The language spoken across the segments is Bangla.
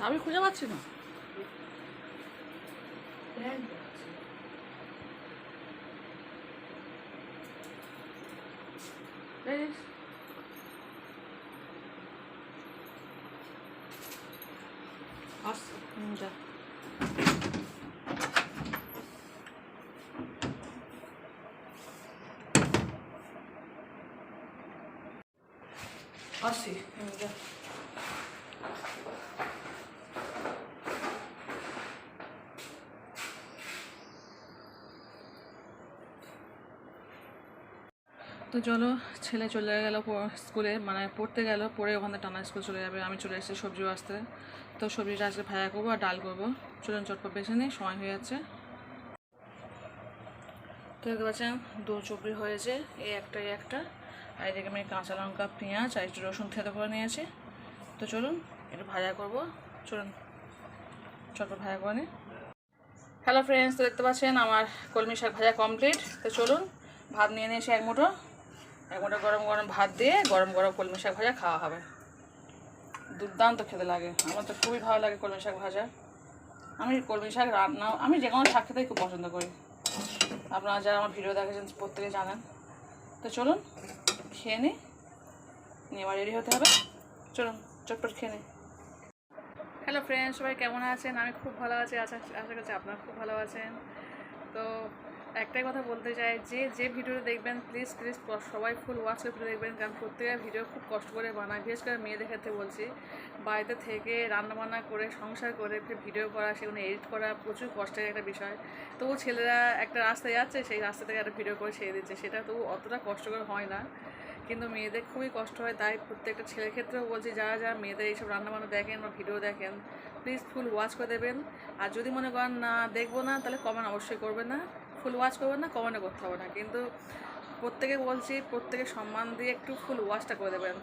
চাবি খুঁজে পাচ্ছি না এই যে। তো চলো, ছেলে চলে গেল স্কুলে মানে পড়তে গেল, পড়ে ওখানে টানা স্কুল চলে যাবে। আমি চলে এসেছি সবজি আসতে। তো সবজিটা আজকে ভাজা করব আর ডাল করব। চলুন চটপট বেছে নিই, সময় হয়ে যাচ্ছে। তো দেখতে পাচ্ছেন, দু চুপড়ি হয়েছে, এই একটা এই একটা। আর এদিকে আমি কাঁচা লঙ্কা, পেঁয়াজ আর একটু রসুন থেতো করে নিয়েছি। তো চলুন, একটু ভাজা করব। চলুন, চটপট ভাজা করে নিই। হ্যালো ফ্রেন্ডস তো দেখতে পাচ্ছেন, আমার কলমি শাক ভাজা কমপ্লিট তো চলুন, ভাত নিয়ে নিয়েছি এক মুঠো। মুঠো গরম গরম ভাত দিয়ে গরম গরম কলমি শাক ভাজা খাওয়া হবে। দুর্দান্ত খেতে লাগে। আমার তো খুবই ভালো লাগে কলমি শাক ভাজা। আমি কলমি শাক রান্না, আমি যে কোনো শাক খেতেই খুব পছন্দ করি। আপনারা যারা আমার ভিডিও দেখেছেন প্রত্যেকে জানেন। তো চলুন, খেয়ে নিই এবার রেডি হতে হবে। চলুন, চটপট খেয়ে নিই হ্যালো ফ্রেন্ড সবাই কেমন আছেন? আমি খুব ভালো আছি। আশা আশা করছি আপনারা খুব ভালো আছেন। তো একটাই কথা বলতে চাই, যে যে ভিডিওটা দেখবেন প্লিজ প্লিজ সবাই ফুল ওয়াচ করে দেখবেন, কারণ প্রত্যেকের ভিডিও খুব কষ্ট করে বানায়, বিশেষ করে মেয়েদের ক্ষেত্রে বলছি। বাড়িতে থেকে রান্নাবান্না করে, সংসার করে, ফির ভিডিও করা, সেগুলো এডিট করা প্রচুর কষ্টের একটা বিষয়। তবু ছেলেরা একটা রাস্তায় যাচ্ছে, সেই রাস্তা থেকে একটা ভিডিও করে ছেড়ে দিচ্ছে, সেটা তবু অতটা কষ্টকর হয় না। কিন্তু মেয়েদের খুবই কষ্ট হয়, তাই প্রত্যেকটা ছেলের ক্ষেত্রেও বলছি, যারা যারা মেয়েদের এইসব রান্নাবান্না দেখেন বা ভিডিও দেখেন প্লিজ ফুল ওয়াচ করে দেবেন। আর যদি মনে করেন, না, দেখব না, তাহলে কমেন্ট অবশ্যই করবেন না। ফুল ওয়াচ করবেন না কমেন্টও করতে হবে না। কিন্তু প্রত্যেকে বলছি, প্রত্যেকে সম্মান দিয়ে একটু ফুল ওয়াচটা করে দেবেন।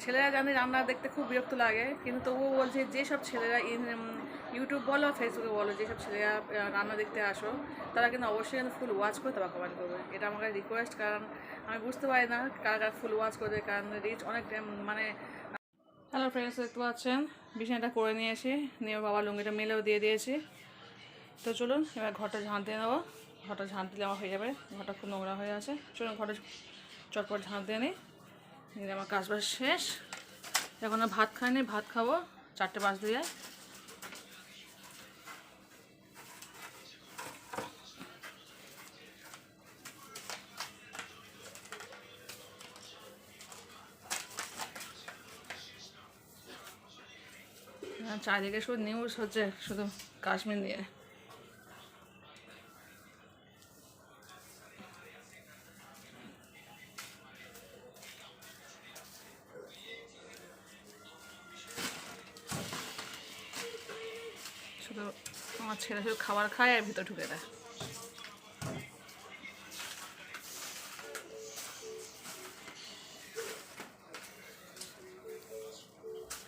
ছেলেরা জানি রান্না দেখতে খুব বিরক্ত লাগে, কিন্তু তবুও বলছি যেসব ছেলেরা ইন- ইউটিউব বলো ফেসবুকে বলো, যেসব ছেলেরা রান্না দেখতে আসো, তারা কিন্তু অবশ্যই কিন্তু ফুল ওয়াচ করে তারপর কমেন্ট করবে। এটা আমার রিকোয়েস্ট কারণ আমি বুঝতে পারি না কারা কারা ফুল ওয়াচ করে কারণ রিচ অনেক মানে হ্যালো ফ্রেন্ডস দেখতে পাচ্ছেন? বিছানাটা করে নিয়েছি, নিয়ে বাবা লুঙ্গিটা মেলেও দিয়ে দিয়েছি। তো চলুন, এবার ঘরটা ঝাঁট দিয়ে নেব। ঘরটা ঝাঁট দিলে আমার হয়ে যাবে। ঘরটা খুব নোংরা হয়ে আছে। চলুন ঘরে চটপট ঝাঁট দিয়ে নিই। নিয়ে আমার কাজ বাজ শেষ। এখন ভাত খাইনি, ভাত খাব। চারটে পাঁচ দিয়ে চারিদিকে শুধু নিউজ হচ্ছে, শুধু কাশ্মীর নিয়ে। ছেলে শুধু খাবার খায় আর ভিতরে ঢুকে দেয়।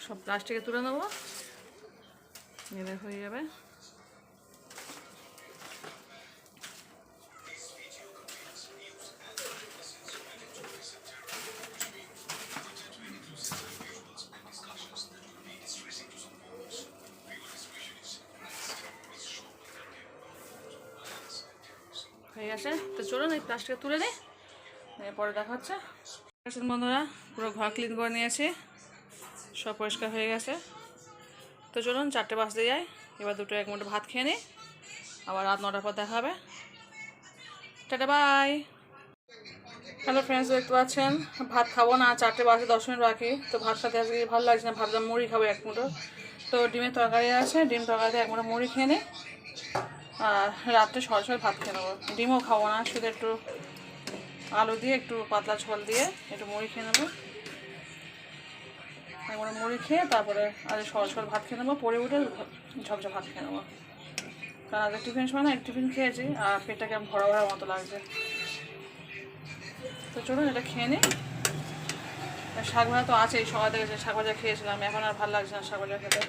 সব প্লাস্টিকে তুলে নেব। মেলে হয়ে যাবে। হয়ে গেছে। তো চলুন এই প্লাস্টিকে তুলে নিই পরে দেখা হচ্ছে। বন্ধুরা, পুরো ঘর ক্লিন করে নিয়েছি। সব পরিষ্কার হয়ে গেছে। তো চলুন, চারটে বাজতে যাই এবার দুটো এক মুঠো ভাত খেয়ে নিই আবার রাত নটার পর দেখা হবে। টাটা বাই হ্যালো ফ্রেন্ডস দেখতে পাচ্ছেন? ভাত খাব না, চারটে বাজে, দশ মিনিট বাকি। তো ভাত খেতে আজকে ভালো লাগছে না, ভাবলাম মুড়ি খাব এক মুঠো। তো ডিমের তরকারি আছে, ডিম তরকারিতে এক মুঠো মুড়ি খেয়ে নিই রাত্রে সকাল ভাত খেয়ে নেব। ডিমও খাব না, শুধু একটু আলু দিয়ে, একটু পাতলা ঝোল দিয়ে, একটু মুড়ি খেয়ে নেব। একবারে মুড়ি খেয়ে তারপরে আজ সকাল ভাত খেয়ে নেব, পরে উঠে ঝপঝপ ভাত খেয়ে নেব। কারণ আজকে টিফিন সময় না টিফিন খেয়েছি, আর পেটটা কেমন ভরা ভরা মতো লাগছে। তো চলুন, এটা খেয়ে নিই। শাক ভাজা তো আছেই, সকাল থেকে শাক ভাজা খেয়েছিলাম, এখন আর ভালো লাগছে না শাক ভাজা খেতে।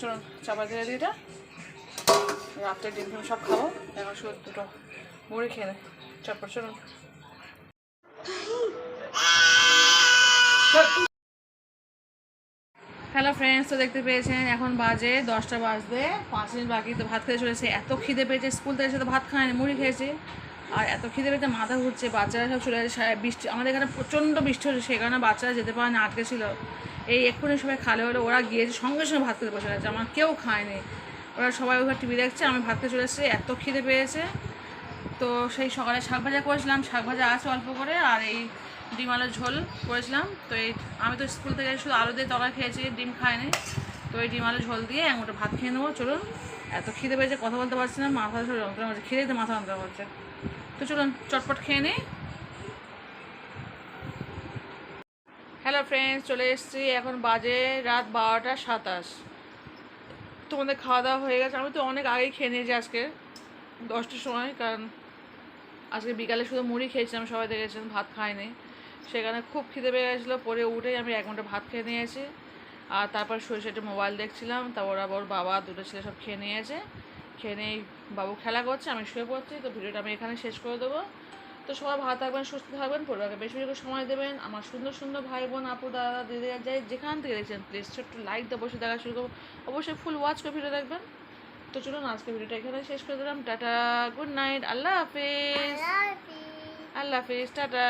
চলুন চাপা দিয়ে দিই এটা। রাত্রে ফিম সব খাব। এখন শুধু দুটো মুড়ি খেয়ে নেই চটপট চলুন হ্যালো ফ্রেন্ডস তো দেখতে পেয়েছেন, এখন বাজে দশটা বাজতে পাঁচ মিনিট বাকি, তো ভাত খেতে চলেছে। এত খিদে পেয়েছে, স্কুল থেকে এসে তো ভাত খায়নি, মুড়ি খেয়েছে। আর এত খিদে পেয়েছে, মাথা ঘুরছে, বাচ্চারা সব চলে সারা বৃষ্টি, আমাদের এখানে প্রচণ্ড বৃষ্টি হচ্ছে সেই কারণে বাচ্চারা যেতে পারে না, আটকে ছিল। এই এক্ষুনি সবাই খালে হলো, ওরা গিয়েছে, সঙ্গে সঙ্গে ভাত খেতে বসে গেছে, আমার কেউ খায়নি। ওরা সবাই ওখানে টিভি দেখছে, আমি ভাত খেতে চলে এসেছি, এত খিদে পেয়েছে। তো সেই সকালে শাক ভাজা করেছিলাম, শাক ভাজা আছে অল্প করে, আর এই ডিম আলুর ঝোল করেছিলাম। তো এই, আমি তো স্কুল থেকে শুধু আলু দিয়ে তরকারি খেয়েছি, ডিম খাইনি। তো এই ডিম আলুর ঝোল দিয়ে ওটা ভাত খেয়ে নেব, চলুন। এত খিদে পেয়েছে, কথা বলতে পারছি না, মাথা যন্ত্রণা হচ্ছে খিদেতে মাথা যন্ত্রণা হচ্ছে তো চলুন, চটপট খেয়ে নিই। হ্যালো ফ্রেন্ডস চলে এসেছি, এখন বাজে রাত বারোটা সাতাশ। তোমাদের খাওয়া দাওয়া হয়ে গেছে। আমি তো অনেক আগেই খেয়ে নিয়েছি আজকে, দশটার সময়, কারণ আজকে বিকালে শুধু মুড়ি খেয়েছিলাম, সবাই দেখেছেন, ভাত খাইনি সেখানে খুব খিদে পেয়ে গেছিল পরে উঠেই আমি এক ঘণ্টা ভাত খেয়ে নিয়েছি। আর তারপর শুয়ে শুয়ে মোবাইল দেখছিলাম, তারপর আবার বাবা, দুটো ছেলে সব খেয়ে নিয়েছে। খেয়ে নিয়ে বাবু খেলা করছে, আমি শুয়ে পড়ছি, তো ভিডিওটা আমি এখানে শেষ করে দেবো। তো সবাই ভালো থাকবেন সুস্থ থাকবেন পরিবারকে বেশি বেশি করে সময় দেবেন। আমার সুন্দর সুন্দর ভাই বোন আপু দাদা দিদি যাই যেখান থেকে দেখছেন প্লিজ ছোট্ট লাইক দিয়ে বসে দেখা শুরু করব অবশ্যই ফুল ওয়াচ করে ভিডিও দেখবেন। তো চলুন আজকে ভিডিওটা এখানে শেষ করে দিলাম। টাটা গুড নাইট আল্লাহ হাফিজ। আল্লাহ হাফিজ টাটা।